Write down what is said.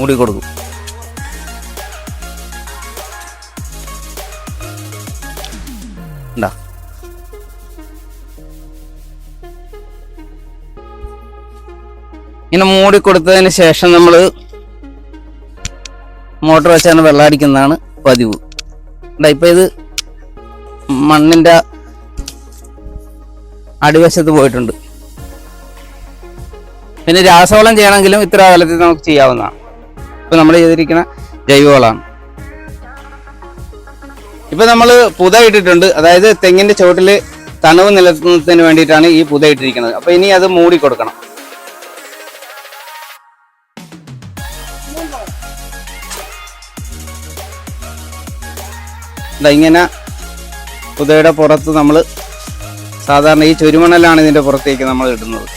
മൂടി കൊടുക്കും. ഇങ്ങനെ മൂടി കൊടുത്തതിന് ശേഷം നമ്മൾ മോട്ടർ വെച്ചാണ് വെള്ളം അടിക്കുന്നതാണ് പതിവ്. ഇപ്പം ഇത് മണ്ണിന്റെ അടിവശത്ത് പോയിട്ടുണ്ട്. പിന്നെ രാസവളം ചെയ്യണമെങ്കിലും ഇത്ര കാലത്തിൽ നമുക്ക് ചെയ്യാവുന്നതാണ്. ഇപ്പൊ നമ്മൾ ചെയ്തിരിക്കുന്ന ജൈവവളമാണ്. ഇപ്പം നമ്മൾ പുത ഇട്ടിട്ടുണ്ട്. അതായത് തെങ്ങിന്റെ ചുവട്ടിൽ തണുവ് നിലനിർത്തുന്നതിന് വേണ്ടിയിട്ടാണ് ഈ പുത ഇട്ടിരിക്കുന്നത്. അപ്പം ഇനി അത് മൂടി കൊടുക്കണം. ഇങ്ങനെ പുതയുടെ പുറത്ത് നമ്മൾ സാധാരണ ഈ ചുരുമണലാണ് ഇതിന്റെ പുറത്തേക്ക് നമ്മൾ ഇടുന്നത്.